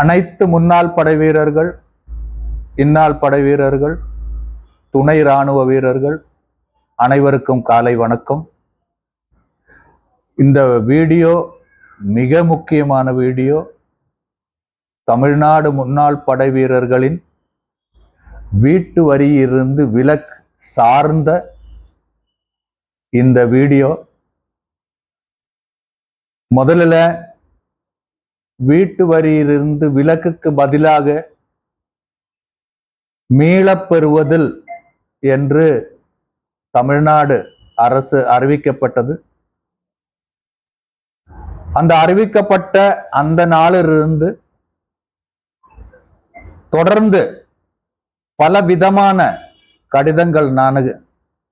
அனைத்து முன்னாள் படை வீரர்கள் இந்நாள் படை வீரர்கள் துணை ராணுவ வீரர்கள் அனைவருக்கும் காலை வணக்கம். இந்த வீடியோ மிக முக்கியமான வீடியோ. தமிழ்நாடு முன்னாள் படை வீரர்களின் வீட்டு வரியிலிருந்து விலக்கு சார்ந்த இந்த வீடியோ. முதல்ல வீட்டு வரியிலிருந்து விலக்குக்கு பதிலாக மீளப்பெறுவதில் என்று தமிழ்நாடு அரசு அறிவிக்கப்பட்டது. அந்த அறிவிக்கப்பட்ட அந்த நாளிலிருந்து தொடர்ந்து பல விதமான கடிதங்கள் நான்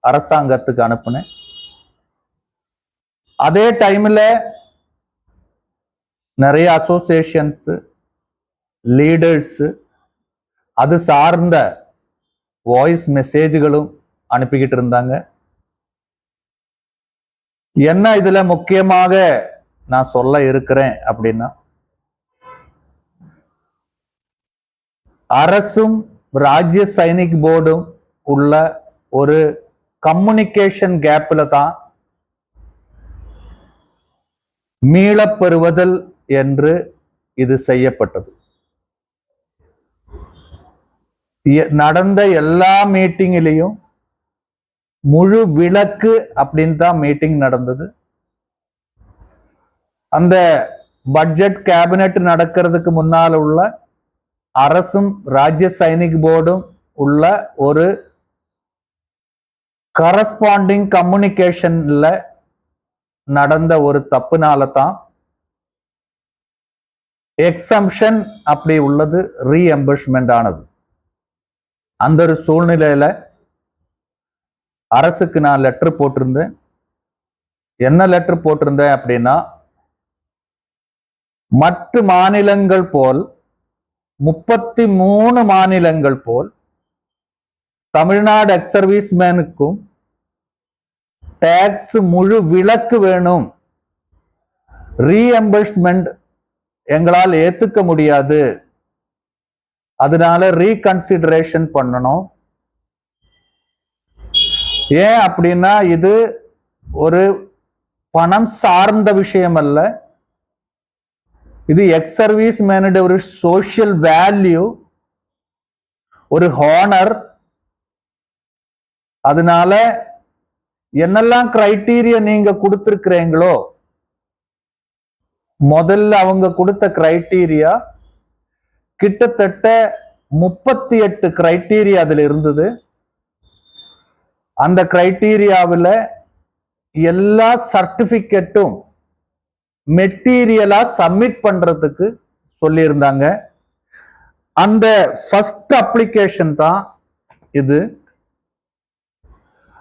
அரசாங்கத்துக்கு அனுப்புனேன். அதே டைம்ல நிறைய அசோசியேஷன்ஸ் லீடர்ஸ் அது சார்ந்த வாய்ஸ் மெசேஜ்களும் அனுப்பிக்கிட்டு இருந்தாங்க. என்ன இதுல முக்கியமாக நான் சொல்ல இருக்கிறேன் அப்படின்னா அரசும் ராஜ்ய சைனிக் போர்டும் உள்ள ஒரு கம்யூனிகேஷன் கேப்பில் தான் மீளப்பெறுவதில் என்று இது செய்யப்பட்டது. நடந்த எல்லா மீட்டிங்கிலையும் முழு விளக்கு அப்படின்னு தான் மீட்டிங் நடந்தது. அந்த பட்ஜெட் கேபினெட் நடக்கிறதுக்கு முன்னால் உள்ள அரசும் ராஜ்ய சைனிக் போர்டும் உள்ள ஒரு கரஸ்பாண்டிங் கம்யூனிகேஷன்ல நடந்த ஒரு தப்புனால தான் எக்ஸம்ஷன் அப்படி உள்ளது ரீஎம்பர்ஸ்மெண்ட் ஆனது. அந்த ஒரு சூழ்நிலையில அரசுக்கு நான் லெட்டர் போட்டிருந்தேன். என்ன லெட்டர் போட்டிருந்தேன் அப்படின்னா மற்ற மாநிலங்கள் போல் முப்பத்தி மூணு மாநிலங்கள் போல் தமிழ்நாடு எக்ஸ் சர்வீஸ்மேனுக்கும் டாக்ஸ் முழு விலக்கு வேணும். ரீஎம்பர்ஸ்மெண்ட் எங்களால் ஏத்துக்க முடியாது. அதனால ரீகன்சிடரேஷன் பண்ணணும். ஏன் அப்படின்னா இது ஒரு பணம் சார்ந்த விஷயம் அல்ல இது எக்ஸ் சர்வீஸ் மேனுடைய ஒரு சோஷியல் வேல்யூ ஒரு ஹானர் அதனால என்னெல்லாம் கிரைட்டீரியா நீங்க கொடுத்துருக்கிறீங்களோ முதல்ல அவங்க கொடுத்த கிரைட்டீரியா கிட்டத்தட்ட முப்பத்தி எட்டு கிரைட்டீரியா அதுல இருந்தது. அந்த கிரைட்டீரியாவில் எல்லா சர்டிபிகேட்டும் மெட்டீரியலா சப்மிட் பண்றதுக்கு சொல்லியிருந்தாங்க. அந்த ஃபர்ஸ்ட் அப்ளிகேஷன் தான் இது.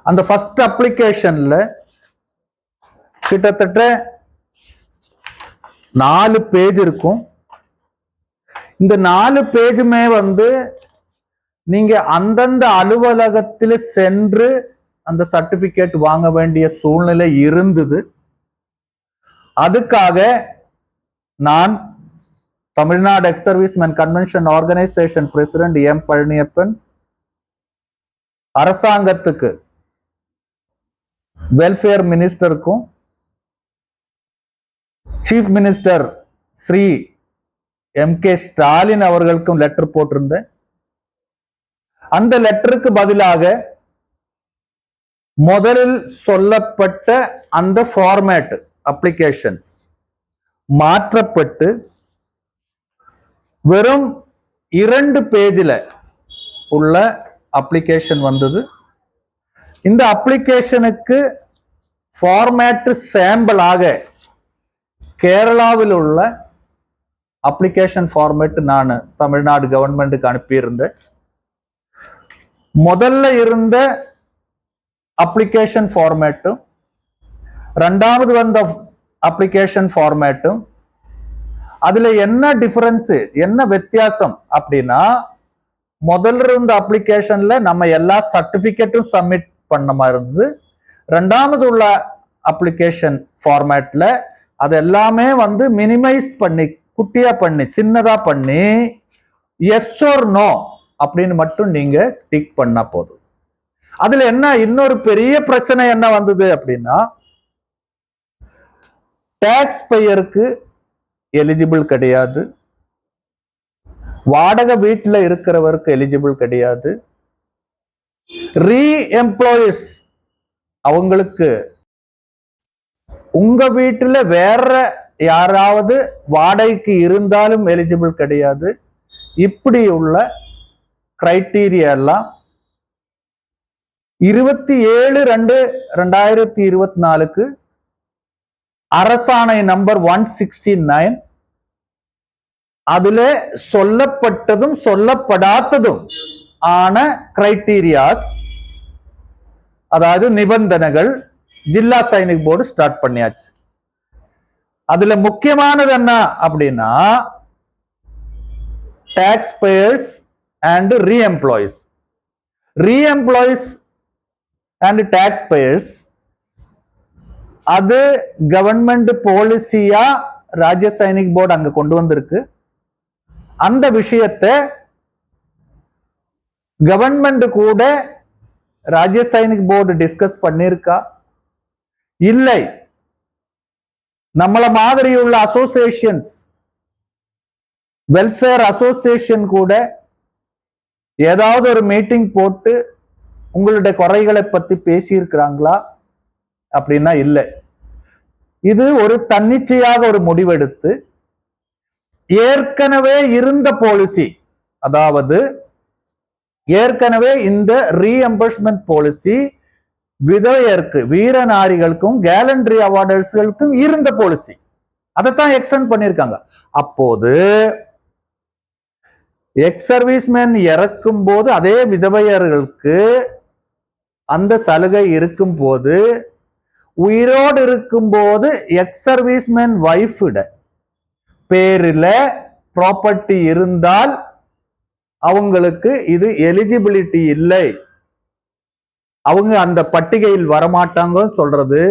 அந்த ஃபர்ஸ்ட் அப்ளிகேஷன்ல கிட்டத்தட்ட நாலு பேஜ் இருக்கும். இந்த நாலு பேஜுமே வந்து நீங்க அந்தந்த அலுவலகத்தில் சென்று அந்த சர்டிபிகேட் வாங்க வேண்டிய சூழ்நிலை இருந்தது. அதுக்காக நான் Tamil Nadu ex serviceman convention organisation president M Palaniappan அரசாங்கத்துக்கு welfare மினிஸ்டருக்கும் chief minister Shri M K Stalin அவர்களுக்கும் லெட்டர் போட்டிருந்தேன் அந்த லெட்டருக்கு பதிலாக முதலில் சொல்லப்பட்ட அந்த ஃபார்மேட் அப்ளிகேஷன்ஸ் மாற்றப்பட்டு வெறும் இரண்டு பேஜில் உள்ள அப்ளிகேஷன் வந்தது. இந்த அப்ளிகேஷனுக்கு ஃபார்மேட் சாம்பிளாக கேரளாவில் உள்ள அப்ளிகேஷன் ஃபார்மேட் நான் தமிழ்நாடு கவர்மெண்ட்டுக்கு அனுப்பியிருந்தேன் முதல்ல இருந்த அப்ளிகேஷன் ஃபார்மேட்டும் ரெண்டாவது வந்த அப்ளிகேஷன் ஃபார்மேட்டும் அதுல என்ன டிஃபரன்ஸ் என்ன வித்தியாசம் அப்படின்னா முதல்ல இருந்த அப்ளிகேஷன்ல நம்ம எல்லா சர்டிபிகேட்டும் சப்மிட் பண்ண மாதிரி இருந்தது ரெண்டாவது உள்ள அப்ளிகேஷன் ஃபார்மேட்ல அது எல்லாமே வந்து மினிமைஸ் பண்ணி குட்டியா பண்ணி சின்னதா பண்ணி எஸ் ஓர் நோ அப்படின்னு மட்டும் நீங்க டிக் பண்ணா போதும். அதுல என்ன இன்னொரு பெரிய பிரச்சனை என்ன வந்தது அப்படின்னா டேக்ஸ் பெயருக்கு எலிஜிபிள் கிடையாது. வாடகை வீட்டில் இருக்கிறவருக்கு எலிஜிபிள் கிடையாது. ரீ எம்ப்ளாயிஸ் அவங்களுக்கு உங்க வீட்டுல வேற யாராவது வாடகைக்கு இருந்தாலும் எலிஜிபிள் கிடையாது. இப்படி உள்ள கிரைட்டீரியா எல்லாம் இருபத்தி ஏழு ரெண்டு ரெண்டாயிரத்தி இருபத்தி நாலுக்கு அரசாணை நம்பர் ஒன் சிக்ஸ்டி நைன் அதுல சொல்லப்பட்டதும் சொல்லப்படாததும் ஆன கிரைட்டீரியாஸ் அதாவது நிபந்தனைகள் ஜில்லா சைனிக் போர்டு ஸ்டார்ட் பண்ணியாச்சு. அதுல முக்கியமானது என்ன அப்படின்னா tax payers and reemployees reemployees and tax payers அது கவர்மெண்ட் பாலிசியா ராஜ்ய சைனிக் போர்டு அங்க கொண்டு வந்திருக்கு. அந்த விஷயத்தை கவர்மெண்ட் கூட ராஜ்ய சைனிக் போர்டு டிஸ்கஸ் பண்ணிருக்கா இல்லை. நம்மள மாதிரியுள்ள அசோசியேஷன்ஸ் வெல்ஃபேர் அசோசியேஷன் கூட ஏதாவது ஒரு மீட்டிங் போட்டு உங்களுடைய குறைகளை பத்தி பேசியிருக்கிறாங்களா? அப்படின்னா இல்லை. இது ஒரு தன்னிச்சையாக ஒரு முடிவெடுத்து ஏற்கனவே இருந்த பாலிசி அதாவது ஏற்கனவே இந்த ரீஎம்பர்ஸ்மெண்ட் பாலிசி விதவையருக்கு வீரநாரிகளுக்கும் கேலண்டரி அவார்டர்ஸ்களுக்கும் இருந்த பாலிசி அதைத்தான் எக்ஸ்டெண்ட் பண்ணியிருக்காங்க. அப்போது எக்ஸ் சர்வீஸ்மேன் இறக்கும் போது அதே விதவையர்களுக்கு அந்த சலுகை இருக்கும் போது உயிரோடு இருக்கும்போது எக்ஸ் சர்வீஸ்மேன் ஒய்ஃபிட பேரில் ப்ராப்பர்ட்டி இருந்தால் அவங்களுக்கு இது எலிஜிபிலிட்டி இல்லை. அவங்க அந்த பட்டிகையில் வரமாட்டாங்கன்னு சொல்றது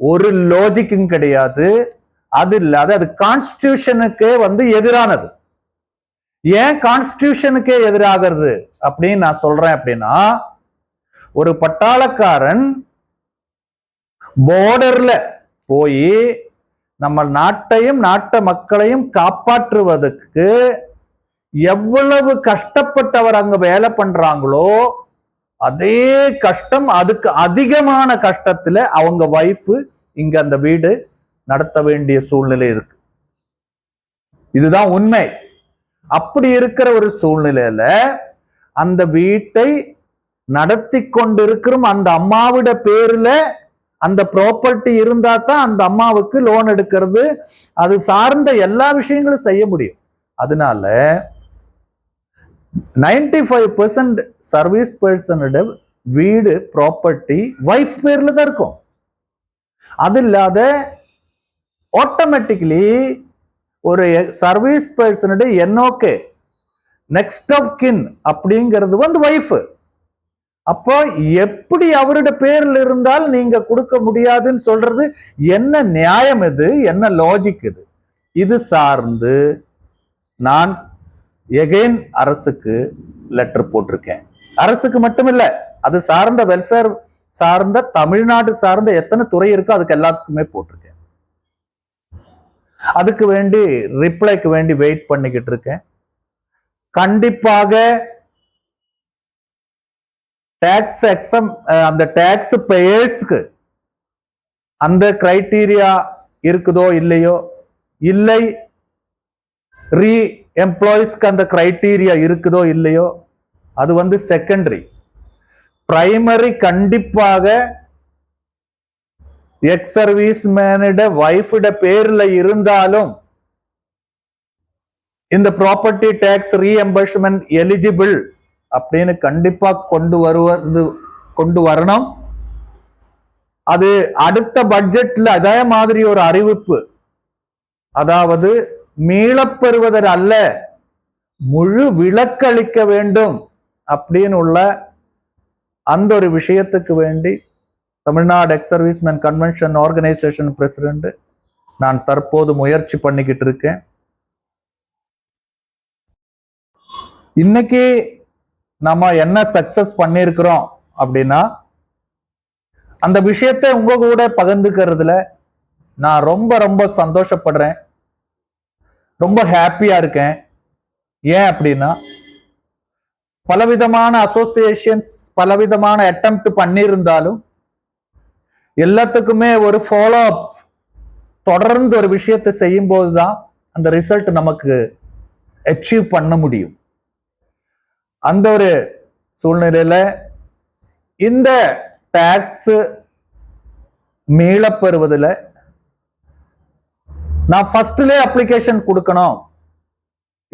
ஒரு லாஜிக்கும் கிடையாது. அது இல்லாத அது கான்ஸ்டியூஷனுக்கே வந்து எதிரானது. ஏன் கான்ஸ்டியூஷனுக்கே எதிராகிறது அப்படின்னு நான் சொல்றேன் அப்படின்னா ஒரு பட்டாளக்காரன் போர்டர்ல போய் நம்ம நாட்டையும் நாட்டு மக்களையும் காப்பாற்றுவதற்கு எவ்வளவு கஷ்டப்பட்டவர் அங்க வேலை பண்றாங்களோ அதே கஷ்டம் அதுக்கு அதிகமான கஷ்டத்துல அவங்க ஒய்ஃப் இங்க அந்த வீடு நடத்த வேண்டிய சூழ்நிலை இருக்கு. இதுதான் உண்மை. அப்படி இருக்கிற ஒரு சூழ்நிலையில அந்த வீட்டை நடத்தி கொண்டிருக்கிற அந்த அம்மாவிட பேர்ல அந்த ப்ராப்பர்ட்டி இருந்தா தான் அந்த அம்மாவுக்கு லோன் எடுக்கிறது. அது சார்ந்த எல்லா விஷயங்களும் செய்ய முடியும். அதனால நைன்டி ஃபைவ் பர்சன்ட் சர்வீஸ் பர்சனோட வீடு ப்ராப்பர்ட்டி ஒய்ஃப் பேர்ல தான் இருக்கும். அது இல்லாத ஆட்டோமேட்டிக்லி ஒரு சர்வீஸ் பர்சனோட என்ஓகே நெக்ஸ்ட் ஆஃப் கின் அப்படிங்கிறது வந்து ஒய்ஃப் அப்போ எப்படி அவருடைய பேர்ல இருந்தால் நீங்க கொடுக்க முடியாதுன்னு சொல்றது என்ன நியாயம் இது? என்ன லாஜிக் இது? இது சார்ந்து நான் எகைன் அரசுக்கு லெட்டர் போட்டிருக்கேன். அரசுக்கு மட்டும் இல்ல அது சார்ந்த வெல்ஃபேர் சார்ந்த தமிழ்நாடு சார்ந்த எத்தனை துறை இருக்கோ அதுக்கு எல்லாத்துக்குமே போட்டிருக்கேன். அதுக்கு வேண்டி ரிப்ளைக்கு வேண்டி வெயிட் பண்ணிக்கிட்டு இருக்கேன். கண்டிப்பாக டேக்ஸ் எக்ஸம் அந்த டேக்ஸ் பேயர்ஸ்க்கு அந்த கிரைட்டீரியா இருக்குதோ இல்லையோ இல்லை ரீ எம்ப்ளாயிஸ்க்கு அந்த கிரைட்டீரியா இருக்குதோ இல்லையோ அது வந்து செகண்டரி பிரைமரி கண்டிப்பாக எக்ஸ் சர்வீஸ் மேனிட ஒய்ஃபிட பேர்ல இருந்தாலும் இந்த ப்ராப்பர்ட்டி டேக்ஸ் ரீஎம்பர்ஸ்மெண்ட் எலிஜிபிள் அப்படின்னு கண்டிப்பா கொண்டு வருவது கொண்டு வரணும். அது அடுத்த பட்ஜெட்ல அதே மாதிரி ஒரு அறிவிப்பு. அதாவது மீளப்பெறுவதற்கல்ல முழு விளக்களிக்க வேண்டும் அப்படின்னு உள்ள அந்த ஒரு விஷயத்துக்கு வேண்டி Tamil Nadu ex serviceman convention organisation president நான் தற்போது முயற்சி பண்ணிக்கிட்டு இருக்கேன். இன்னைக்கு நம்ம என்ன சக்சஸ் பண்ணியிருக்கிறோம் அப்படின்னா அந்த விஷயத்தை உங்க கூட பகிர்ந்துக்கிறதுல நான் ரொம்ப ரொம்ப சந்தோஷப்படுறேன். ரொம்ப ஹாப்பியா இருக்கேன். ஏன் அப்படின்னா பலவிதமான அசோசியேஷன்ஸ் பலவிதமான அட்டம்ப்ட் பண்ணியிருந்தாலும் எல்லாத்துக்குமே ஒரு ஃபாலோ அப் தொடர்ந்து ஒரு விஷயத்தை செய்யும் போதுதான் அந்த ரிசல்ட் நமக்கு அச்சீவ் பண்ண முடியும். அந்த ஒரு சூழ்நிலையில இந்த டேக்ஸ் மீளப்பெறுவதில் நான் ஃபர்ஸ்ட்லேயே அப்ளிகேஷன் கொடுக்கணும்.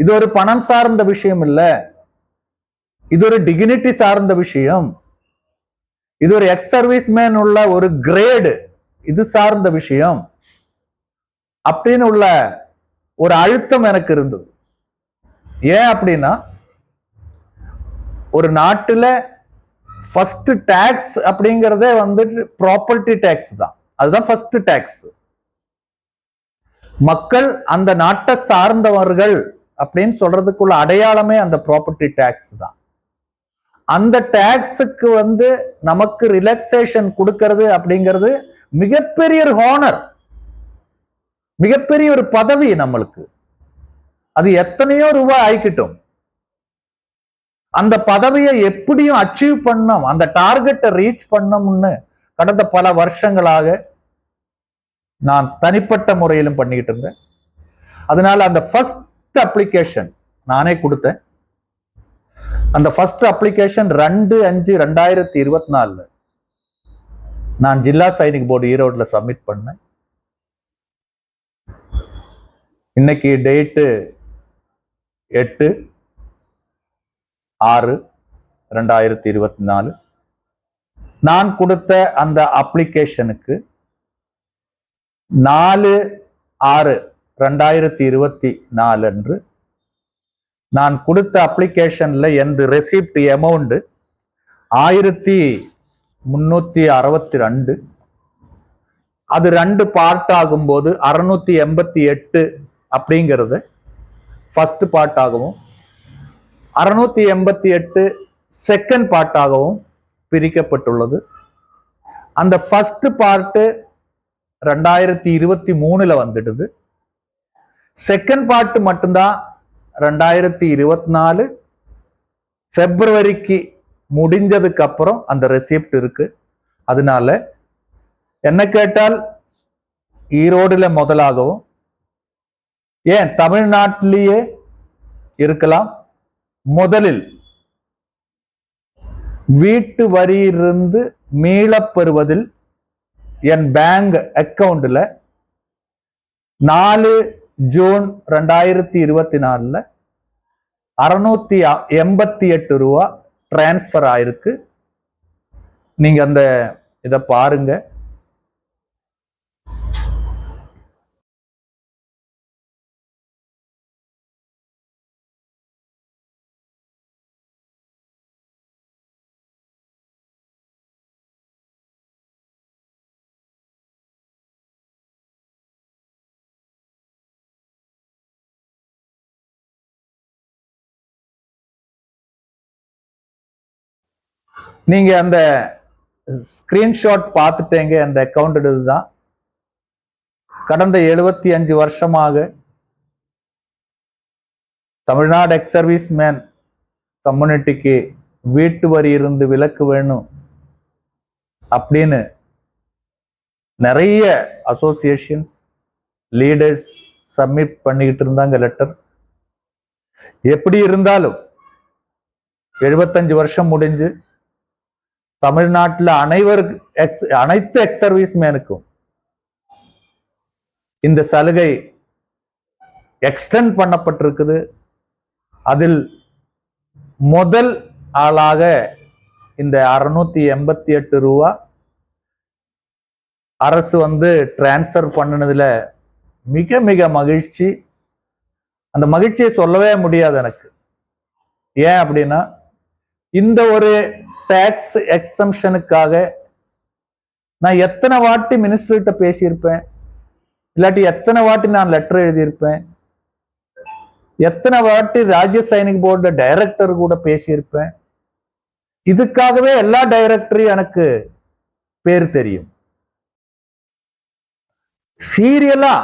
இது ஒரு பணம் சார்ந்த விஷயம் இல்லை. இது ஒரு டிகினிட்டி சார்ந்த விஷயம். இது ஒரு எக்ஸ் சர்வீஸ் மேன் உள்ள ஒரு கிரேடு இது சார்ந்த விஷயம். அப்படின்னு உள்ள ஒரு அழுத்தம் எனக்கு இருந்தது. ஏன் அப்படின்னா ஒரு நாட்டில் ஃபர்ஸ்ட் டேக்ஸ் அப்படிங்கிறதே வந்துட்டு ப்ராப்பர்ட்டி டேக்ஸ் தான். அதுதான் ஃபர்ஸ்ட் டேக்ஸ் மக்கள் அந்த நாட்டை சார்ந்தவர்கள் அப்படின்னு சொல்றதுக்குள்ள அடையாளமே அந்த ப்ராப்பர்ட்டி டேக்ஸ் தான். அந்த டேக்ஸுக்கு வந்து நமக்கு ரிலாக்ஸேஷன் கொடுக்கறது அப்படிங்கிறது மிகப்பெரிய ஒரு ஹானர் மிகப்பெரிய ஒரு பதவி நம்மளுக்கு. அது எத்தனையோ ரூபாய் ஆயிக்கிட்டும். அந்த பதவியை எப்படியும் அச்சீவ் பண்ணோம் அந்த டார்கெட்டை ரீச் பண்ணோம்னு கடந்த பல வருஷங்களாக நான் தனிப்பட்ட முறையிலும் பண்ணிக்கிட்டு இருந்தேன். அதனால அந்த ஃபர்ஸ்ட் அப்ளிகேஷன் நானே கொடுத்தேன். அந்த ஃபர்ஸ்ட் அப்ளிகேஷன் ரெண்டு அஞ்சு ரெண்டாயிரத்தி இருபத்தி நாலில் நான் ஜில்லா சைனிக் போர்டு ஈரோட்டில் சப்மிட் பண்ணேன். இன்னைக்கு டேட்டு எட்டு ஆறு ரெண்டாயிரத்தி இருபத்தி நாலு நான் கொடுத்த அந்த அப்ளிகேஷனுக்கு நாலு ஆறு ரெண்டாயிரத்தி இருபத்தி நாலு அன்று நான் கொடுத்த அப்ளிகேஷன்ல எனது ரெசிப்ட் அமௌண்ட் ஆயிரத்தி முன்னூத்தி அறுபத்தி ரெண்டு. அது ரெண்டு பார்ட் ஆகும்போது அறுநூத்தி எண்பத்தி எட்டு அப்படிங்கிறது ஃபஸ்ட் பார்ட் ஆகவும் அறுநூத்தி எண்பத்தி எட்டு செகண்ட் பார்ட்டாகவும் பிரிக்கப்பட்டுள்ளது. அந்த ஃபஸ்ட் பார்ட்டு ரெண்டாயிரத்தி இருபத்தி மூணுல வந்துடுது. செகண்ட் பார்ட் மட்டும்தான் ரெண்டாயிரத்தி இருபத்தி நாலு. பிப்ரவரிக்கு முடிஞ்சதுக்கு அப்புறம் அந்த ரெசிப்ட் இருக்கு. அதனால என்ன கேட்டால் ஈரோடுல முதலாகவும் ஏன் தமிழ்நாட்டிலேயே இருக்கலாம்? முதலில் வீட்டு வரியிலிருந்து மீளப்பெறுவதில் என் பேங்க் அக்கவுண்ட்ல நாலு ஜூன் ரெண்டாயிரத்தி இருபத்தி நாலுல அறநூத்தி எண்பத்தி எட்டு ரூபா டிரான்ஸ்ஃபர் ஆயிருக்கு. நீங்க அந்த இதை பாருங்க. நீங்க அந்த ஸ்கிரீன்ஷாட் பார்த்துட்டேங்க அந்த அக்கௌண்ட் இதுதான். கடந்த எழுபத்தி அஞ்சு வருஷமாக தமிழ்நாடு எக்ஸ் சர்வீஸ் மேன் கம்யூனிட்டிக்கு வீட்டு வரி இருந்து விலக்கு வேணும் அப்படின்னு நிறைய அசோசியேஷன்ஸ் லீடர்ஸ் சப்மிட் பண்ணிக்கிட்டு இருந்தாங்க லெட்டர் எப்படி இருந்தாலும் எழுபத்தஞ்சு வருஷம் முடிஞ்சு தமிழ்நாட்டில் அனைவருக்கு எக்ஸ் அனைத்து எக்ஸ் சர்வீஸ் மேனுக்கும் இந்த சலுகை எக்ஸ்டெண்ட் பண்ணப்பட்டிருக்குது. அதில் முதல் ஆளாக இந்த அறுநூத்தி எண்பத்தி எட்டு ரூபா அரசு வந்து டிரான்ஸ்ஃபர் பண்ணினதுல மிக மிக மகிழ்ச்சி. அந்த மகிழ்ச்சியை சொல்லவே முடியாது எனக்கு. ஏன் அப்படின்னா இந்த ஒரு டேக்ஸ் எக்ஸம்ஷனுக்காக நான் எத்தனை வாட்டி மினிஸ்டர்கிட்ட பேசியிருப்பேன்? இல்லாட்டி எத்தனை வாட்டி நான் லெட்டர் எழுதியிருப்பேன்? எத்தனை வாட்டி ராஜ்ய சைனிக் போர்டு டைரக்டர் கூட பேசியிருப்பேன்? இதுக்காகவே எல்லா டைரக்டரையும் எனக்கு பேர் தெரியும். சீரியலா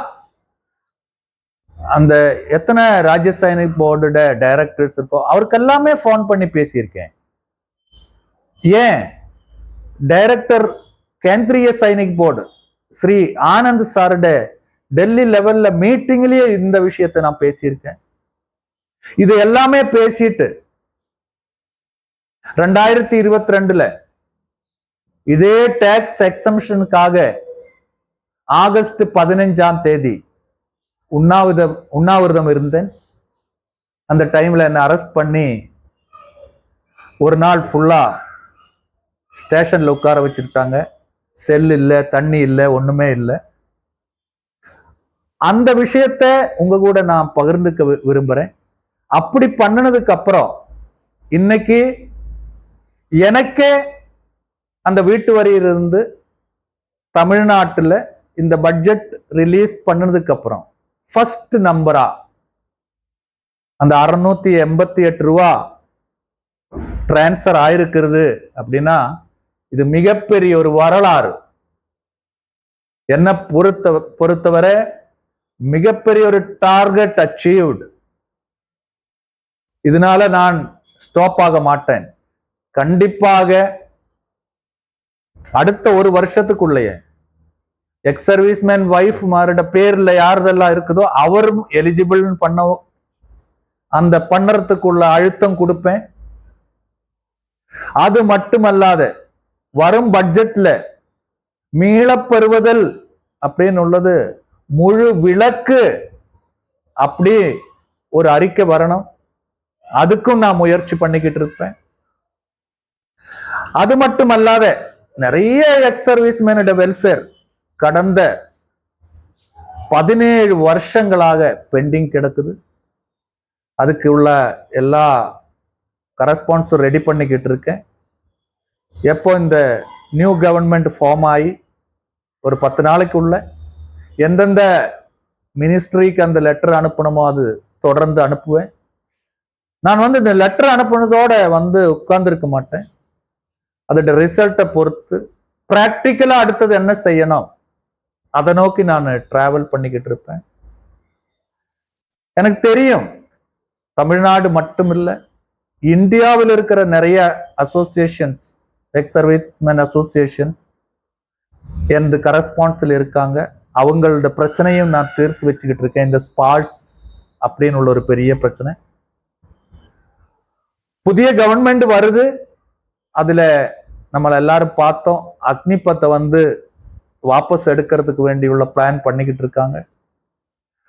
அந்த எத்தனை ராஜ்ய சைனிக் போர்டு டைரக்டர்ஸ் இருக்கோ அவருக்கு எல்லாமே ஃபோன் பண்ணி பேசியிருக்கேன். ஏன்? டைரக்டர் கேந்திரிய சைனிக் போர்டு ஸ்ரீ ஆனந்த் சாருட டெல்லி லெவல்ல மீட்டிங்லயே இந்த விஷயத்தை நான் பேசியிருக்கேன். இது எல்லாமே பேசிட்டு ரெண்டாயிரத்தி இருபத்தி ரெண்டுல இதே டேக்ஸ் எக்ஸம்ஷனுக்காக ஆகஸ்ட் பதினஞ்சாம் தேதி உண்ணாவிரதம் உண்ணாவிரதம் இருந்தேன். அந்த டைம்ல என்னை அரெஸ்ட் பண்ணி ஒரு நாள் ஃபுல்லா ஸ்டேஷனில் உட்கார வச்சுருக்காங்க. செல் இல்லை தண்ணி இல்லை ஒன்றுமே இல்லை. அந்த விஷயத்த உங்க கூட நான் பகிர்ந்துக்க விரும்புகிறேன் விரும்புறேன். அப்படி பண்ணினதுக்கு அப்புறம் இன்னைக்கு எனக்கே அந்த வீட்டு வரியிலிருந்து தமிழ்நாட்டில் இந்த பட்ஜெட் ரிலீஸ் பண்ணதுக்கு அப்புறம் ஃபர்ஸ்ட் நம்பரா அந்த அறுநூத்தி எண்பத்தி எட்டு ரூபா டிரான்ஸ்ஃபர் ஆயிருக்கிறது அப்படின்னா இது மிகப்பெரிய ஒரு வரலாறு. என்ன பொறுத்த பொறுத்தவரை மிகப்பெரிய ஒரு டார்கெட் அச்சீவ்டு இதனால நான் ஸ்டாப் ஆக மாட்டேன். கண்டிப்பாக அடுத்த ஒரு வருஷத்துக்குள்ளேயே எக்ஸ் சர்வீஸ்மேன் ஒய்ஃப் மாரோட பேர்ல யாரதெல்லாம் இருக்குதோ அவரும் எலிஜிபிள் பண்ண அந்த பண்ணறதுக்குள்ள அழுத்தம் கொடுப்பேன். அது மட்டுமல்லாத வரும் பட்ஜெட்ல மீளப்பெறுவதல் அப்படின்னு உள்ளது முழு விளக்கு அப்படி ஒரு அறிக்கை வரணும். அதுக்கும் நான் முயற்சி பண்ணிக்கிட்டு இருப்பேன். அது மட்டுமல்லாத நிறைய எக்ஸ் சர்வீஸ் மேனோட வெல்ஃபேர் கடந்த பதினேழு வருஷங்களாக பெண்டிங் கிடக்குது. அதுக்கு உள்ள எல்லா கரஸ்பான்ஸ் ரெடி பண்ணிக்கிட்டு இருக்கேன் எப்போ இந்த நியூ கவர்மெண்ட் ஃபார்ம் ஆகி ஒரு பத்து நாளைக்குள்ள எந்தெந்த மினிஸ்ட்ரிக்கு அந்த லெட்டர் அனுப்பணுமோ அது தொடர்ந்து அனுப்புவேன். நான் வந்து இந்த லெட்டர் அனுப்புனதோட வந்து உட்கார்ந்துருக்க மாட்டேன். அதோட ரிசல்ட்டை பொறுத்து ப்ராக்டிக்கலாக அடுத்தது என்ன செய்யணும்? அதை நோக்கி நான் டிராவல் பண்ணிக்கிட்டு இருப்பேன் எனக்கு தெரியும் தமிழ்நாடு மட்டும் இல்லை இந்தியாவில் இருக்கிற நிறைய அசோசியேஷன்ஸ் எக்ஸ் சர்வீஸ்மேன் அசோசியேஷன்ஸ் எனது கரஸ்பான்ஸில் இருக்காங்க. அவங்களோட பிரச்சனையும் நான் தீர்த்து வச்சுக்கிட்டு இருக்கேன். இந்த ஸ்பாட்ஸ் அப்படின்னு உள்ள ஒரு பெரிய பிரச்சனை. புதிய கவர்மெண்ட் வருது. அதுல நம்மளை எல்லாரும் பார்த்தோம். அக்னிபத்தை வந்து வாபஸ் எடுக்கிறதுக்கு வேண்டியுள்ள பிளான் பண்ணிக்கிட்டு இருக்காங்க.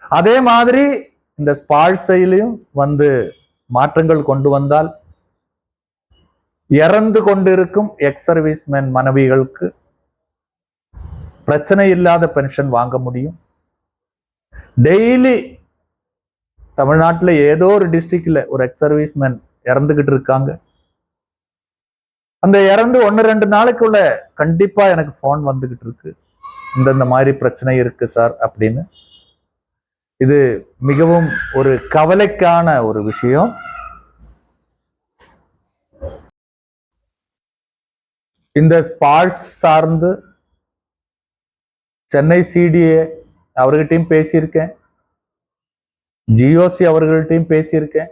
அதே மாதிரி இந்த ஸ்பாட்ஸையிலையும் வந்து மாற்றங்கள் கொண்டு வந்தால் இறந்து கொண்டிருக்கும் எக்ஸ் சர்வீஸ்மேன் மனைவிகளுக்கு பிரச்சனை இல்லாத பென்ஷன் வாங்க முடியும். டெய்லி தமிழ்நாட்டில் ஏதோ ஒரு டிஸ்ட்ரிக்ட்ல ஒரு எக்ஸ் சர்வீஸ்மேன் இறந்துகிட்டு இருக்காங்க. அந்த இறந்து ஒன்று ரெண்டு நாளைக்குள்ள கண்டிப்பாக எனக்கு ஃபோன் வந்துகிட்டு இருக்கு. இந்தந்த மாதிரி பிரச்சனை இருக்கு சார் அப்படின்னு இது மிகவும் ஒரு கவலைக்கான ஒரு விஷயம். இந்த ஸ்பாட்ஸ் சார்ந்து சென்னை சிடிஏ அவர்கிட்டையும் பேசியிருக்கேன். ஜியோசி அவர்கள்ட்டையும் பேசியிருக்கேன்.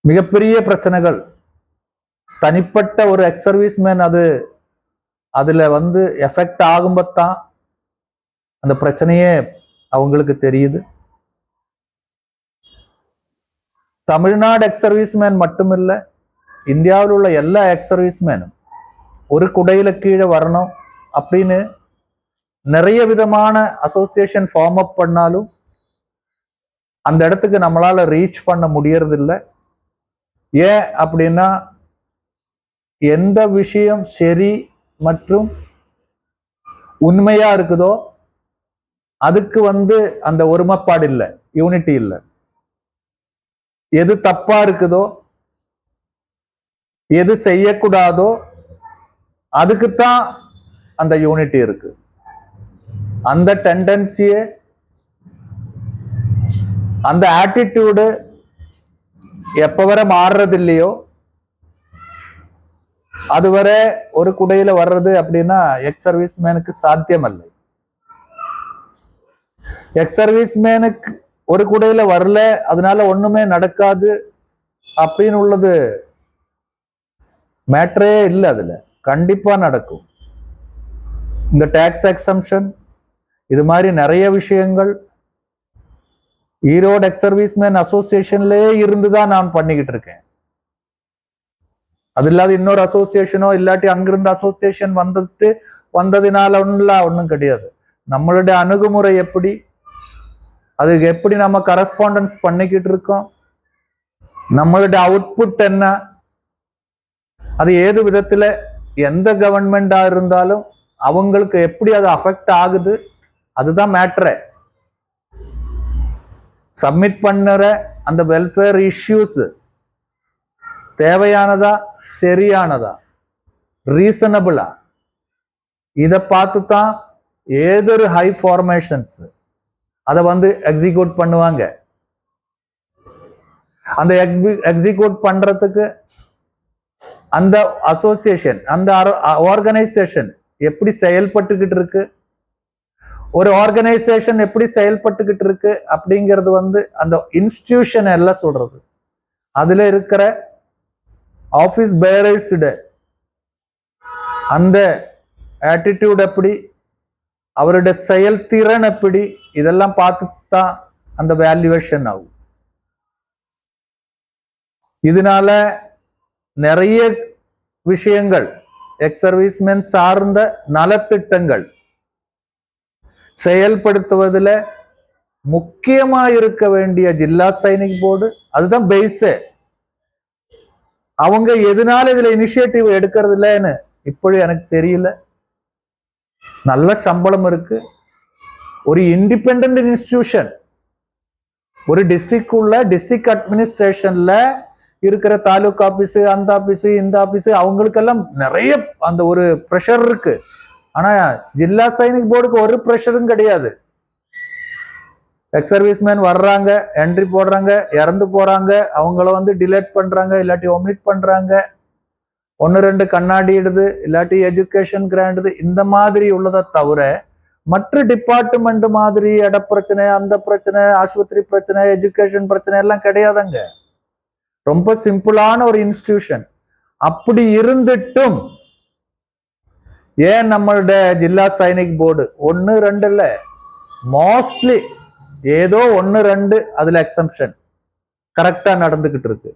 மிகப்பெரிய பிரச்சனைகள். தனிப்பட்ட ஒரு எக்ஸ் சர்வீஸ்மேன் அது அதுல வந்து எஃபெக்ட் ஆகும்போதுதான் அந்த பிரச்சனையே அவங்களுக்கு தெரியுது. தமிழ்நாடு எக்ஸ் சர்வீஸ்மேன் மட்டுமில்ல இந்தியாவில் உள்ள எல்லா எக்ஸ் சர்வீஸ்மேனும் ஒரு குடையில கீழே வரணும் அப்படின்னு நிறைய விதமான அசோசியேஷன் ஃபார்ம் அப் பண்ணாலும் அந்த இடத்துக்கு நம்மளால ரீச் பண்ண முடியறதில்ல. ஏன் அப்படின்னா எந்த விஷயம் சரி மற்றும் உண்மையா இருக்குதோ அதுக்கு வந்து அந்த ஒருமைப்பாடு இல்லை யூனிட்டி இல்லை. எது தப்பா இருக்குதோ எது செய்யக்கூடாதோ அதுக்குத்தான் அந்த யூனிட்டி இருக்கு. அந்த டெண்டன்சியே அந்த ஆட்டிடியூடு எப்ப வரை மாறுறது இல்லையோ அதுவரை ஒரு குடையில வர்றது அப்படின்னா எக்ஸ் சர்வீஸ் மேனுக்கு சாத்தியம் இல்லை எக்ஸ் சர்வீஸ் மேனுக்கு ஒரு குடையில வரல அதனால ஒண்ணுமே நடக்காது அப்படின்னு உள்ளது. மேட்ரே இல்லை அதுல. கண்டிப்பா நடக்கும். இந்த டேக்ஸ் எக்ஸம்ஷன் இது மாதிரி நிறைய விஷயங்கள் ஈரோடு எக்ஸ் சர்வீஸ்மேன் அசோசியேஷன்லயே இருந்து தான் நான் பண்ணிக்கிட்டு இருக்கேன். அது இல்லாத இன்னொரு அசோசியேஷனோ இல்லாட்டி அங்கிருந்து அசோசியேஷன் வந்தது வந்ததினால ஒன்றும் ஒன்றும் கிடையாது. நம்மளுடைய அணுகுமுறை எப்படி? அதுக்கு எப்படி நம்ம கரஸ்பாண்டன்ஸ் பண்ணிக்கிட்டு இருக்கோம்? நம்மளுடைய அவுட்புட் என்ன? அது ஏது விதத்துல எந்த கவர்மெண்டா இருந்தாலும் அவங்களுக்கு எப்படி அது அஃபெக்ட் ஆகுது? அதுதான் மேட்ரு சப்மிட் பண்ணுற அந்த வெல்ஃபேர் இஷ்யூஸ் தேவையானதா? சரியானதா? ரீசனபிளா இதை பார்த்து தான் ஏதொரு ஹை ஃபார்மேஷன்ஸ் அதை வந்து எக்ஸிக்யூட் பண்ணுவாங்க. அந்த எக்ஸிக்யூட் பண்றதுக்கு அந்த அசோசியேஷன் அந்த ஆர்கனைசேஷன் எப்படி செயல்பட்டுக்கிட்டு இருக்கு? ஒரு ஆர்கனைசேஷன் எப்படி செயல்பட்டுக்கிட்டு இருக்கு? அப்படிங்கிறது வந்து அந்த இன்ஸ்டிடியூஷன் எல்லாம் சொல்றது. அதுல இருக்கிற ஆஃபீஸ் பேரர்ஸ்ட அந்த ஆட்டிடியூட் எப்படி அவருடைய செயல்திறன் எப்படி? இதெல்லாம் பார்த்து தான் அந்த வேல்யூவேஷன் ஆகும். இதனால நிறைய விஷயங்கள் எக்ஸர்வீஸ்மென் சார்ந்த நலத்திட்டங்கள் செயல்படுத்துவதில் முக்கியமா இருக்க வேண்டிய ஜில்லா சைனிக் போர்டு அதுதான் பேஸு அவங்க எதனால இதுல இனிஷியேட்டிவ் எடுக்கிறது இல்லைன்னு இப்படி எனக்கு தெரியல. நல்ல சம்பளம் இருக்கு. ஒரு இண்டிபெண்ட் இன்ஸ்டிடியூஷன் ஒரு டிஸ்ட்ரிக்ட் உள்ள டிஸ்ட்ரிக்ட் அட்மினிஸ்ட்ரேஷன்ல இருக்கிற தாலுக் ஆபீஸ் அந்த ஆபீஸ் இந்த ஆபீஸ் அவங்களுக்கெல்லாம் நிறைய அந்த ஒரு ப்ரெஷர் இருக்கு. ஆனா ஜில்லா சைனிக் போர்டுக்கு ஒரு ப்ரெஷரும் கிடையாது. எக்ஸ் சர்வீஸ்மேன் வர்றாங்க என்ட்ரி போடுறாங்க இறந்து போறாங்க அவங்கள வந்து டிலேட் பண்றாங்க இல்லாட்டி ஒமிட் பண்றாங்க. ஒன்று ரெண்டு கண்ணாடி இடுது இல்லாட்டி எஜுகேஷன் கிராண்டுது இந்த மாதிரி உள்ளதை தவிர மற்ற டிபார்ட்மெண்ட் மாதிரி இட பிரச்சனை அந்த பிரச்சனை ஆஸ்பத்திரி பிரச்சனை எஜுகேஷன் பிரச்சனை எல்லாம் கிடையாதுங்க. ரொம்ப சிம்பிளான ஒரு இன்ஸ்டிடியூஷன் அப்படி இருந்துட்டும் ஏன் நம்மளுடைய ஜில்லா சைனிக் போர்டு? ஒன்று ரெண்டு இல்லை. மோஸ்ட்லி ஏதோ ஒன்று ரெண்டு அதில் எக்ஸம்ஷன் கரெக்டாக நடந்துக்கிட்டு இருக்கு.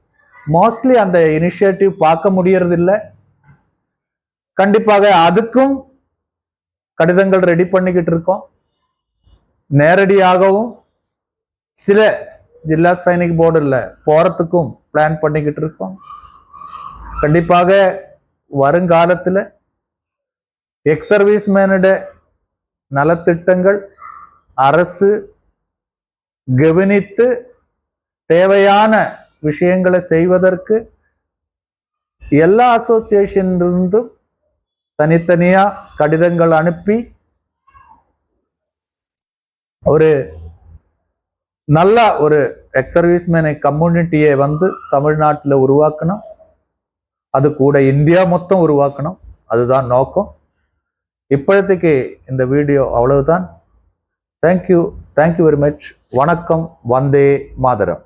மோஸ்ட்லி அந்த இனிஷியேட்டிவ் பார்க்க முடியறது இல்லை கண்டிப்பாக அதுக்கும் கடிதங்கள் ரெடி பண்ணிக்கிட்டு இருக்கோம். நேரடியாகவும் சில ஜில்லா சைனிக் போர்டு இல்லை போறதுக்கும் பிளான் பண்ணிக்கிட்டு இருக்கோம். கண்டிப்பாக வருங்காலத்தில் எக்ஸ் சர்வீஸ் மேனோட நலத்திட்டங்கள் அரசு கவனித்து தேவையான விஷயங்களை செய்வதற்கு எல்லா அசோசியேஷன்லிருந்தும் தனித்தனியா கடிதங்கள் அனுப்பி ஒரு நல்ல ஒரு எக்ஸ் சர்வீஸ்மேனை கம்யூனிட்டியை வந்து தமிழ்நாட்டில் உருவாக்கணும். அது கூட இந்தியா மொத்தம் உருவாக்கணும். அதுதான் நோக்கம். இப்பொழுதுக்கு இந்த வீடியோ அவ்வளவுதான். தேங்க்யூ தேங்க்யூ வெரி மச் வணக்கம். வந்தே மாதரம்.